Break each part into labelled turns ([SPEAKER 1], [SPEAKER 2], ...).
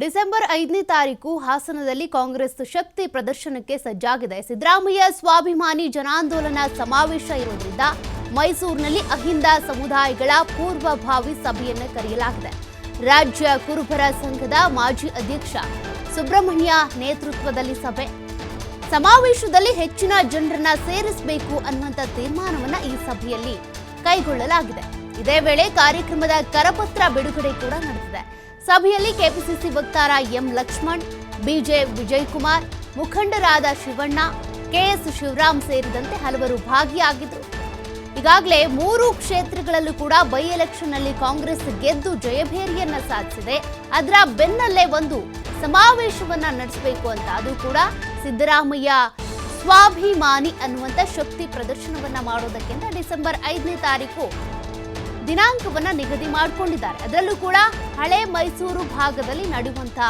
[SPEAKER 1] December ಐದನೇ ತಾರೀಕು ಹಾಸನದಲ್ಲಿ ಕಾಂಗ್ರೆಸ್ ಶಕ್ತಿ ಪ್ರದರ್ಶನಕ್ಕೆ ಸಜ್ಜಾಗಿದೆ. ಸಿದ್ದರಾಮಯ್ಯ ಸ್ವಾಭಿಮಾನಿ ಜನಾಂದೋಲನ ಸಮಾವೇಶ ಇರುವುದರಿಂದ ಮೈಸೂರಿನಲ್ಲಿ ಅಹಿಂದ ಸಮುದಾಯಗಳ ಪೂರ್ವಭಾವಿ ಸಭೆಯನ್ನು ಕರೆಯಲಾಗಿದೆ. ರಾಜ್ಯ ಕುರುಬರ ಸಂಘದ ಮಾಜಿ ಅಧ್ಯಕ್ಷ ಸುಬ್ರಹ್ಮಣ್ಯ ನೇತೃತ್ವದಲ್ಲಿ ಸಭೆ. ಸಮಾವೇಶದಲ್ಲಿ ಹೆಚ್ಚಿನ ಜನರನ್ನ ಸೇರಿಸಬೇಕು ಅನ್ನುವಂಥ ತೀರ್ಮಾನವನ್ನು ಈ ಸಭೆಯಲ್ಲಿ ಕೈಗೊಳ್ಳಲಾಗಿದೆ. ಇದೇ ವೇಳೆ ಕಾರ್ಯಕ್ರಮದ ಕರಪತ್ರ ಬಿಡುಗಡೆ ಕೂಡ ನಡೆದಿದೆ. ಸಭೆಯಲ್ಲಿ ಕೆಪಿಸಿಸಿ ವಕ್ತಾರ ಎಂ ಲಕ್ಷ್ಮಣ್, ಬಿಜೆ ವಿಜಯ್ ಕುಮಾರ್ ಮುಖಂಡರಾದ ಶಿವಣ್ಣ, ಕೆಎಸ್ ಶಿವರಾಮ್ ಸೇರಿದಂತೆ ಹಲವರು ಭಾಗಿಯಾಗಿದ್ದರು. ಈಗಾಗಲೇ ಮೂರು ಕ್ಷೇತ್ರಗಳಲ್ಲೂ ಕೂಡ ಬೈ ಎಲೆಕ್ಷನ್ನಲ್ಲಿ ಕಾಂಗ್ರೆಸ್ ಗೆದ್ದು ಜಯಭೇರಿಯನ್ನ ಸಾಧಿಸಿದೆ. ಅದರ ಬೆನ್ನಲ್ಲೇ ಒಂದು ಸಮಾವೇಶವನ್ನ ನಡೆಸಬೇಕು ಅಂತ ಅದು ಕೂಡ ಸಿದ್ದರಾಮಯ್ಯ ಸ್ವಾಭಿಮಾನಿ ಅನ್ನುವಂಥ ಶಕ್ತಿ ಪ್ರದರ್ಶನವನ್ನ ಮಾಡೋದಕ್ಕಿಂತ ಡಿಸೆಂಬರ್ ಐದನೇ ತಾರೀಕು ದಿನಾಂಕವನ್ನ ನಿಗದಿ ಮಾಡಿಕೊಂಡಿದ್ದಾರೆ. ಅದರಲ್ಲೂ ಕೂಡ ಹಳೆ ಮೈಸೂರು ಭಾಗದಲ್ಲಿ ನಡೆಯುವಂತ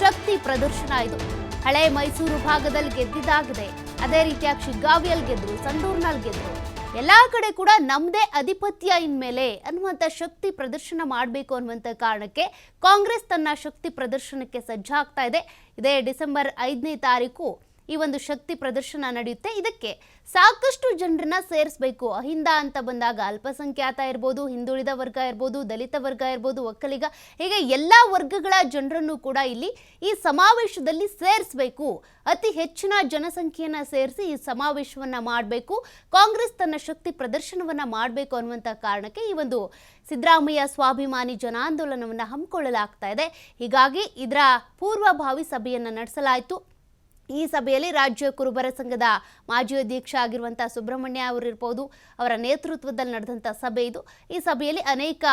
[SPEAKER 1] ಶಕ್ತಿ ಪ್ರದರ್ಶನ ಇದು. ಹಳೆ ಮೈಸೂರು ಭಾಗದಲ್ಲಿ ಗೆದ್ದಿದ್ದಾಗಿದೆ. ಅದೇ ರೀತಿಯಾಗಿ ಶಿಗ್ಗಾವಿಯಲ್ಲಿ ಗೆದ್ರು, ಸಂಡೂರ್ನಲ್ಲಿ ಗೆದ್ರು. ಎಲ್ಲಾ ಕಡೆ ಕೂಡ ನಮ್ದೇ ಅಧಿಪತ್ಯ ಇನ್ಮೇಲೆ ಅನ್ನುವಂಥ ಶಕ್ತಿ ಪ್ರದರ್ಶನ ಮಾಡಬೇಕು ಅನ್ನುವಂಥ ಕಾರಣಕ್ಕೆ ಕಾಂಗ್ರೆಸ್ ತನ್ನ ಶಕ್ತಿ ಪ್ರದರ್ಶನಕ್ಕೆ ಸಜ್ಜಾಗ್ತಾ ಇದೆ. ಇದೇ ಡಿಸೆಂಬರ್ ಐದನೇ ತಾರೀಕು ಈ ಒಂದು ಶಕ್ತಿ ಪ್ರದರ್ಶನ ನಡೆಯುತ್ತೆ. ಇದಕ್ಕೆ ಸಾಕಷ್ಟು ಜನರನ್ನ ಸೇರಿಸಬೇಕು. ಅಹಿಂದ ಅಂತ ಬಂದಾಗ ಅಲ್ಪಸಂಖ್ಯಾತ ಇರ್ಬೋದು, ಹಿಂದುಳಿದ ವರ್ಗ ಇರ್ಬೋದು, ದಲಿತ ವರ್ಗ ಇರ್ಬೋದು, ಒಕ್ಕಲಿಗ, ಹೀಗೆ ಎಲ್ಲ ವರ್ಗಗಳ ಜನರನ್ನು ಕೂಡ ಇಲ್ಲಿ ಈ ಸಮಾವೇಶದಲ್ಲಿ ಸೇರಿಸಬೇಕು. ಅತಿ ಹೆಚ್ಚಿನ ಜನಸಂಖ್ಯೆಯನ್ನ ಸೇರಿಸಿ ಈ ಸಮಾವೇಶವನ್ನ ಮಾಡಬೇಕು. ಕಾಂಗ್ರೆಸ್ ತನ್ನ ಶಕ್ತಿ ಪ್ರದರ್ಶನವನ್ನ ಮಾಡಬೇಕು ಅನ್ನುವಂಥ ಕಾರಣಕ್ಕೆ ಈ ಒಂದು ಸಿದ್ದರಾಮಯ್ಯ ಸ್ವಾಭಿಮಾನಿ ಜನಾಂದೋಲನವನ್ನು ಹಮ್ಮಿಕೊಳ್ಳಲಾಗ್ತಾ ಇದೆ. ಹೀಗಾಗಿ ಇದರ ಪೂರ್ವಭಾವಿ ಸಭೆಯನ್ನು ನಡೆಸಲಾಯಿತು. ಈ ಸಭೆಯಲ್ಲಿ ರಾಜ್ಯ ಕುರುಬರ ಸಂಘದ ಮಾಜಿ ಅಧ್ಯಕ್ಷ ಆಗಿರುವಂಥ ಸುಬ್ರಹ್ಮಣ್ಯ ಅವರು ಅವರಿರ್ಬೋದು ಅವರ ನೇತೃತ್ವದಲ್ಲಿ ನಡೆದಂಥ ಸಭೆ ಇದು. ಈ ಸಭೆಯಲ್ಲಿ ಅನೇಕ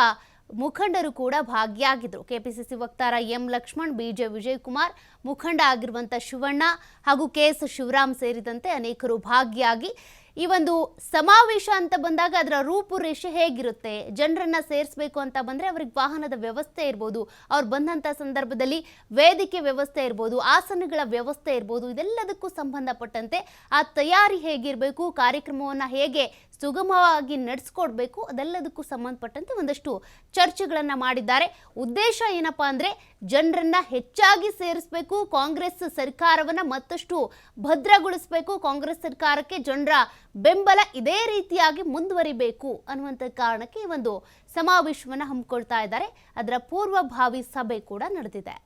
[SPEAKER 1] ಮುಖಂಡರು ಕೂಡ ಭಾಗಿಯಾಗಿದ್ದರು ಕೆಪಿಸಿಸಿ ವಕ್ತಾರ ಎಂ ಲಕ್ಷ್ಮಣ್, ಬಿಜೆ ವಿಜಯ್ ಕುಮಾರ್ ಮುಖಂಡ ಆಗಿರುವಂಥ ಶಿವಣ್ಣ ಹಾಗೂ ಕೆ ಎಸ್ ಶಿವರಾಮ್ ಸೇರಿದಂತೆ ಅನೇಕರು ಭಾಗಿಯಾಗಿ ಈ ಒಂದು ಸಮಾವೇಶ ಅಂತ ಬಂದಾಗ ಅದರ ರೂಪುರೇಷೆ ಹೇಗಿರುತ್ತೆ? ಜನರನ್ನ ಸೇರಿಸಬೇಕು ಅಂತ ಬಂದ್ರೆ ಅವ್ರಿಗೆ ವಾಹನದ ವ್ಯವಸ್ಥೆ ಇರ್ಬೋದು, ಅವ್ರು ಬಂದಂತ ಸಂದರ್ಭದಲ್ಲಿ ವೇದಿಕೆ ವ್ಯವಸ್ಥೆ ಇರ್ಬೋದು, ಆಸನಗಳ ವ್ಯವಸ್ಥೆ ಇರ್ಬೋದು, ಇದೆಲ್ಲದಕ್ಕೂ ಸಂಬಂಧಪಟ್ಟಂತೆ ಆ ತಯಾರಿ ಹೇಗಿರಬೇಕು, ಕಾರ್ಯಕ್ರಮವನ್ನು ಹೇಗೆ ಸುಗಮವಾಗಿ ನಡೆಸ್ಕೊಡ್ಬೇಕು, ಅದೆಲ್ಲದಕ್ಕೂ ಸಂಬಂಧಪಟ್ಟಂತೆ ಒಂದಷ್ಟು ಚರ್ಚೆಗಳನ್ನು ಮಾಡಿದ್ದಾರೆ. ಉದ್ದೇಶ ಏನಪ್ಪಾ ಅಂದರೆ ಜನರನ್ನ ಹೆಚ್ಚಾಗಿ ಸೇರಿಸಬೇಕು, ಕಾಂಗ್ರೆಸ್ ಸರ್ಕಾರವನ್ನು ಮತ್ತಷ್ಟು ಭದ್ರಗೊಳಿಸಬೇಕು, ಕಾಂಗ್ರೆಸ್ ಸರ್ಕಾರಕ್ಕೆ ಜನರ ಬೆಂಬಲ ಇದೇ ರೀತಿಯಾಗಿ ಮುಂದುವರಿಬೇಕು ಅನ್ನುವಂಥ ಕಾರಣಕ್ಕೆ ಈ ಒಂದು ಸಮಾವೇಶವನ್ನು ಹಮ್ಮಿಕೊಳ್ತಾ ಇದ್ದಾರೆ. ಅದರ ಪೂರ್ವಭಾವಿ ಸಭೆ ಕೂಡ ನಡೆದಿದೆ.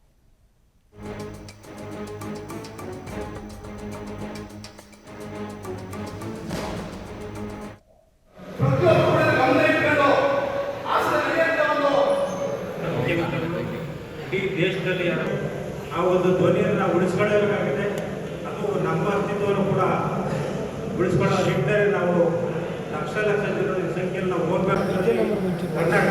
[SPEAKER 2] ದೇಶದಲ್ಲಿ ಆ ಒಂದು ಧ್ವನಿಯನ್ನು ಉಳಿಸ್ಕೊಳ್ಳಬೇಕಾಗಿದೆ ಅದು ನಮ್ಮ ಅಸ್ತಿತ್ವವನ್ನು ಕೂಡ ಉಳಿಸ್ಕೊಳ್ಳೋ ನಿಟ್ಟಿನಲ್ಲಿ ನಾವು ಲಕ್ಷ ಲಕ್ಷ ಜನರ ಸಂಖ್ಯೆಯಲ್ಲಿ ನಾವು ಹೋಗ್ಬೇಕು ಕರ್ನಾಟಕ